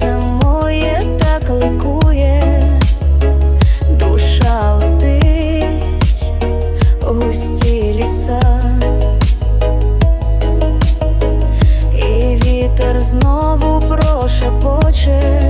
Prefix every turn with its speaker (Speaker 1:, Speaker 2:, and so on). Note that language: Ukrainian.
Speaker 1: серце так ликує, душа летить у ліса, і вітер знову прошепоче.